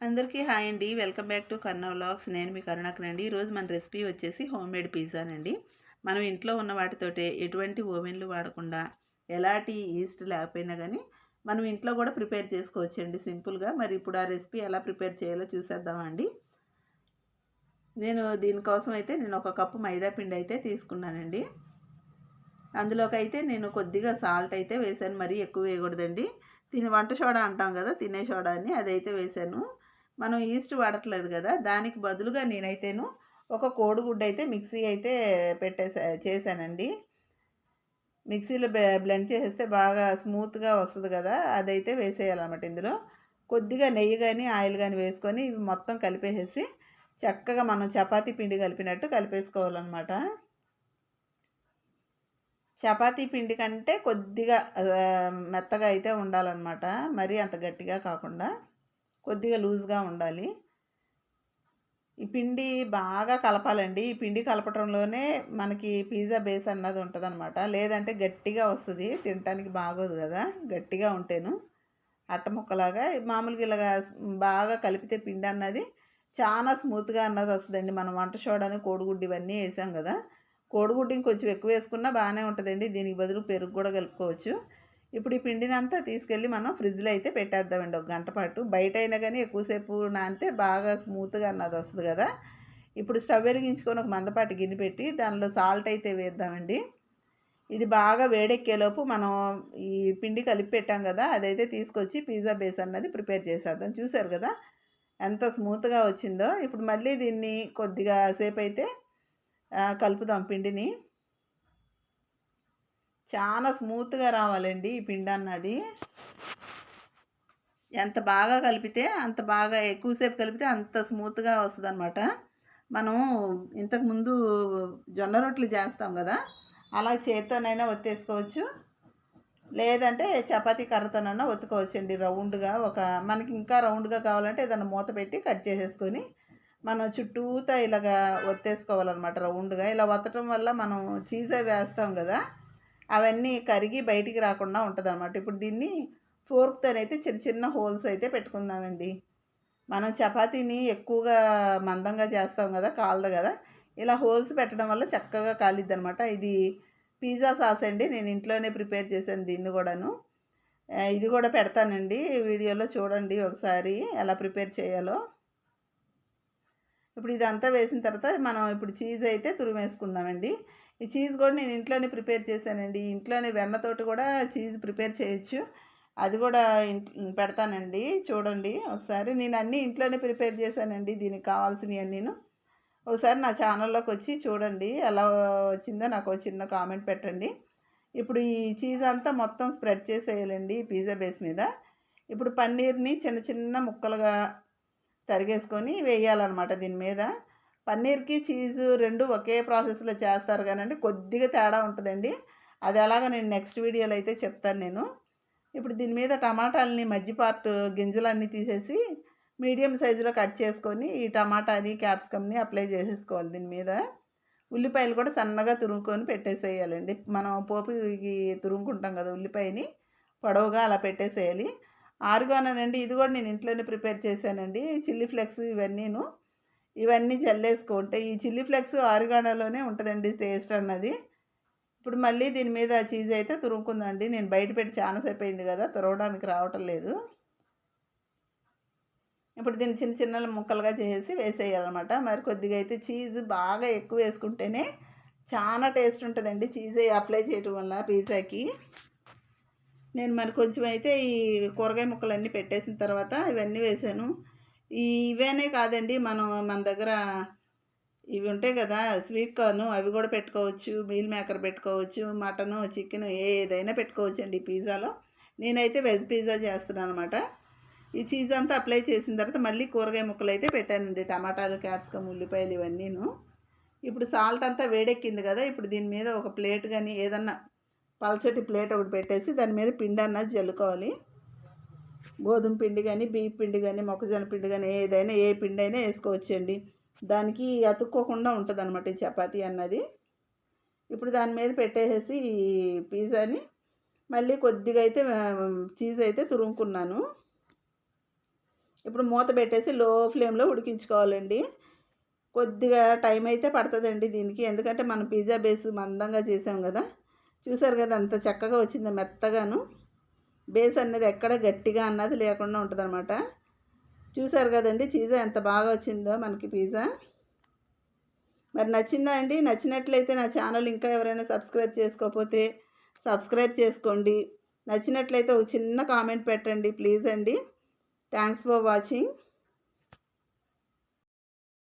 అందరికీ హాయ్ అండి. Welcome back to Karna vlogs. నేను మీ కరుణాకరండి ఈరోజు మన రెసిపీ వచ్చేసి హోమ్ మేడ్ పిజ్జానండి మనం ఇంట్లో ఉన్న వాటితోటే ఎటువంటి ఓవెన్లు వాడకుండా ఎలాంటి ఈస్ట్ లేకపోయినా కానీ మనం ఇంట్లో కూడా ప్రిపేర్ చేసుకోవచ్చండి. సింపుల్గా మరి ఇప్పుడు ఆ రెసిపీ ఎలా ప్రిపేర్ చేయాలో చూసేద్దామండి నేను దీనికోసం అయితే నేను ఒక కప్పు మైదా పిండి అయితే తీసుకున్నానండి. అందులోకి అయితే నేను కొద్దిగా సాల్ట్ అయితే వేసాను. మరీ ఎక్కువ వేయకూడదండి. తిని వంట సోడా అంటాం కదా తినే సోడా అని అదైతే వేసాను. మనం ఈస్ట్ వాడట్లేదు కదా దానికి బదులుగా నేనైతేను ఒక కోడిగుడ్డు అయితే మిక్సీ అయితే పెట్టేసా చేశానండి. మిక్సీలో బ్లెండ్ చేసేస్తే బాగా స్మూత్గా వస్తుంది కదా అదైతే వేసేయాలన్నమాట ఇందులో. కొద్దిగా నెయ్యి కానీ ఆయిల్ కానీ వేసుకొని ఇవి మొత్తం కలిపేసేసి చక్కగా మనం చపాతీ పిండి కలిపినట్టు కలిపేసుకోవాలన్నమాట. చపాతీ పిండి కంటే కొద్దిగా మెత్తగా అయితే ఉండాలన్నమాట మరీ అంత గట్టిగా కాకుండా. కొద్దిగా లూజ్గా ఉండాలి. ఈ పిండి బాగా కలపాలండి. ఈ పిండి కలపటంలోనే మనకి పిజ్జా బేస్ అన్నది ఉంటుంది అనమాట లేదంటే గట్టిగా వస్తుంది. తినటానికి బాగోదు కదా. గట్టిగా ఉంటేను. అట్ట ముక్కలాగా మామూలుగా ఇలాగా బాగా కలిపితే పిండి అన్నది చాలా స్మూత్గా అన్నది వస్తుందండి. మనం వంట చూడని కోడిగుడ్డు ఇవన్నీ వేసాం కదా. కోడిగుడ్డు ఇంకొంచెం ఎక్కువ వేసుకున్నా బాగానే ఉంటుందండి. దీనికి బదులు పెరుగు కూడా కలుపుకోవచ్చు. ఇప్పుడు ఈ పిండిని అంతా తీసుకెళ్ళి మనం ఫ్రిడ్జ్లో అయితే పెట్టేద్దామండి. ఒక గంట పాటు. బయట అయినా కానీ ఎక్కువసేపు నానితే బాగా స్మూత్గా అన్నది వస్తుంది కదా. ఇప్పుడు స్టవ్ వెలిగించుకొని ఒక మందపాటి గిన్నె పెట్టి దానిలో సాల్ట్ అయితే వేద్దామండి. ఇది బాగా వేడెక్కేలోపు మనం ఈ పిండి కలిపి పెట్టాం కదా అదైతే తీసుకొచ్చి పిజ్జా బేస్ అన్నది ప్రిపేర్ చేసేద్దాం. చూసారు కదా? ఎంత స్మూత్గా వచ్చిందో. ఇప్పుడు మళ్ళీ దీన్ని కొద్దిగా సేపు అయితే కలుపుదాం పిండిని. చాలా స్మూత్గా రావాలండి ఈ పిండి అన్నది. ఎంత బాగా కలిపితే అంత బాగా ఎక్కువసేపు కలిపితే అంత స్మూత్గా వస్తుంది అనమాట మనం ఇంతకుముందు జొన్న రొట్టెలు చేస్తాం కదా అలా చేత్తోనైనా ఒత్తేసుకోవచ్చు. లేదంటే చపాతీ కర్రతోనైనా ఒత్తుకోవచ్చు అండి రౌండ్గా. ఒక మనకి ఇంకా రౌండ్గా కావాలంటే ఏదైనా మూత పెట్టి కట్ చేసేసుకొని మనం చుట్టూతా ఇలాగా ఒత్తేసుకోవాలన్నమాట రౌండ్గా. ఇలా ఒత్తడం వల్ల మనం చీజే వేస్తాం కదా అవన్నీ కరిగి బయటికి రాకుండా ఉంటుంది అనమాట ఇప్పుడు దీన్ని ఫోర్క్తోనైతే చిన్న చిన్న హోల్స్ అయితే పెట్టుకుందామండి. మనం చపాతీని ఎక్కువగా మందంగా చేస్తాం కదా కాలదు కదా ఇలా హోల్స్ పెట్టడం వల్ల చక్కగా కాలిద్ది అనమాట ఇది పిజ్జా సాస్ అండి నేను ఇంట్లోనే ప్రిపేర్ చేశాను దీన్ని కూడాను. ఇది కూడా పెడతానండి వీడియోలో చూడండి ఒకసారి ఎలా ప్రిపేర్ చేయాలో. ఇప్పుడు ఇదంతా వేసిన తర్వాత మనం ఇప్పుడు చీజ్ అయితే తురిమేసుకుందామండి. ఈ చీజ్ కూడా నేను ఇంట్లోనే ప్రిపేర్ చేశానండి. ఇంట్లోనే వెన్నతోటి కూడా చీజ్ ప్రిపేర్ చేయొచ్చు. అది కూడా పెడతానండి. చూడండి. ఒకసారి నేను అన్నీ ఇంట్లోనే ప్రిపేర్ చేశానండి దీనికి కావాల్సినవి నేను ఒకసారి నా ఛానల్లోకి వచ్చి చూడండి. ఎలా వచ్చిందో నాకు చిన్న కామెంట్ పెట్టండి. ఇప్పుడు ఈ చీజ్ అంతా మొత్తం స్ప్రెడ్ చేసేయాలండి పిజ్జా బేస్ మీద. ఇప్పుడు పన్నీర్ని చిన్న చిన్న ముక్కలుగా తరిగేసుకొని వేయాలన్నమాట దీని మీద. పన్నీర్కి చీజు రెండు ఒకే ప్రాసెస్లో చేస్తారు కానండి కొద్దిగా తేడా ఉంటుందండి. అది ఎలాగో నేను నెక్స్ట్ వీడియోలో అయితే చెప్తాను నేను. ఇప్పుడు దీని మీద టమాటాలని మధ్య పార్ట్ గింజలన్నీ తీసేసి మీడియం సైజులో కట్ చేసుకొని ఈ టమాటాని క్యాప్సికమ్ని అప్లై చేసేసుకోవాలి దీని మీద. ఉల్లిపాయలు కూడా సన్నగా తురుముకొని పెట్టేసేయాలండి. మనం పోపుకి తురుముకుంటాం కదా ఉల్లిపాయని పొడవుగా అలా పెట్టేసేయాలి. ఆరుగానండి ఇది కూడా నేను ఇంట్లోనే ప్రిపేర్ చేశానండి. చిల్లీ ఫ్లెక్స్ ఇవన్నీను. ఇవన్నీ చల్లేసుకుంటే ఈ చిల్లీ ఫ్లెక్స్ ఆరుగాడలోనే ఉంటుందండి టేస్ట్ అన్నది. ఇప్పుడు మళ్ళీ దీని మీద చీజ్ అయితే తురుముకుందండి. నేను బయట పెట్టి చాలాసేపు అయింది కదా తురవడానికి రావటం లేదు. ఇప్పుడు దీన్ని చిన్న చిన్న ముక్కలుగా చేసి వేసేయాలన్నమాట. మరి కొద్దిగా అయితే చీజ్ బాగా ఎక్కువ వేసుకుంటేనే చాలా టేస్ట్ ఉంటుందండి చీజ్ అప్లై చేయటం వల్ల పిజ్జాకి. నేను మరి కొంచెం అయితే ఈ కూరగాయ ముక్కలన్నీ పెట్టేసిన తర్వాత ఇవన్నీ వేసాను. ఇవేనే కాదండి మనం మన దగ్గర ఇవి ఉంటాయి కదా స్వీట్ కార్న్ అవి కూడా పెట్టుకోవచ్చు మీల్ మేకర్ పెట్టుకోవచ్చు మటను చికెన్ ఏదైనా పెట్టుకోవచ్చు అండి ఈ పిజ్జాలో. నేనైతే వెజ్ పిజ్జా చేస్తున్నాను అనమాట ఈ చీజ్ అంతా అప్లై చేసిన తర్వాత మళ్ళీ కూరగాయ ముక్కలు అయితే పెట్టానండి టమాటాలు క్యాప్సికమ్ ఉల్లిపాయలు ఇవన్నీను. ఇప్పుడు సాల్ట్ అంతా వేడెక్కింది కదా ఇప్పుడు దీని మీద ఒక ప్లేట్ కానీ ఏదన్నా పల్చటి ప్లేట్ ఒకటి పెట్టేసి దాని మీద పిండి అన్నది జల్లుకోవాలి. గోధుమ పిండి కానీ బియ్య పిండి కానీ మొక్కజొన్న పిండి కానీ ఏదైనా ఏ పిండి అయినా వేసుకోవచ్చండి. దానికి అతుక్కోకుండా ఉంటుంది అనమాట ఈ చపాతీ అన్నది. ఇప్పుడు దాని మీద పెట్టేసేసి ఈ పిజ్జాని మళ్ళీ కొద్దిగా అయితే చీజ్ అయితే తురుముకున్నాను. ఇప్పుడు మూత పెట్టేసి లో ఫ్లేమ్లో ఉడికించుకోవాలండి. కొద్దిగా టైం అయితే పడుతుందండి దీనికి. ఎందుకంటే మనం పిజ్జా బేస్ మందంగా చేసాం కదా. చూసారు కదా అంత చక్కగా వచ్చింది మెత్తగాను. బేస్ అనేది ఎక్కడ గట్టిగా అన్నది లేకుండా ఉంటుందన్నమాట. చూసారు కదండి చీజా ఎంత బాగా వచ్చిందో మనకి పిజ్జా. మరి నచ్చిందా అండి? నచ్చినట్లయితే నా ఛానల్ ఇంకా ఎవరైనా సబ్స్క్రైబ్ చేసుకోకపోతే సబ్స్క్రైబ్ చేసుకోండి. నచ్చినట్లయితే ఒక చిన్న కామెంట్ పెట్టండి ప్లీజ్ అండి. Thanks for watching.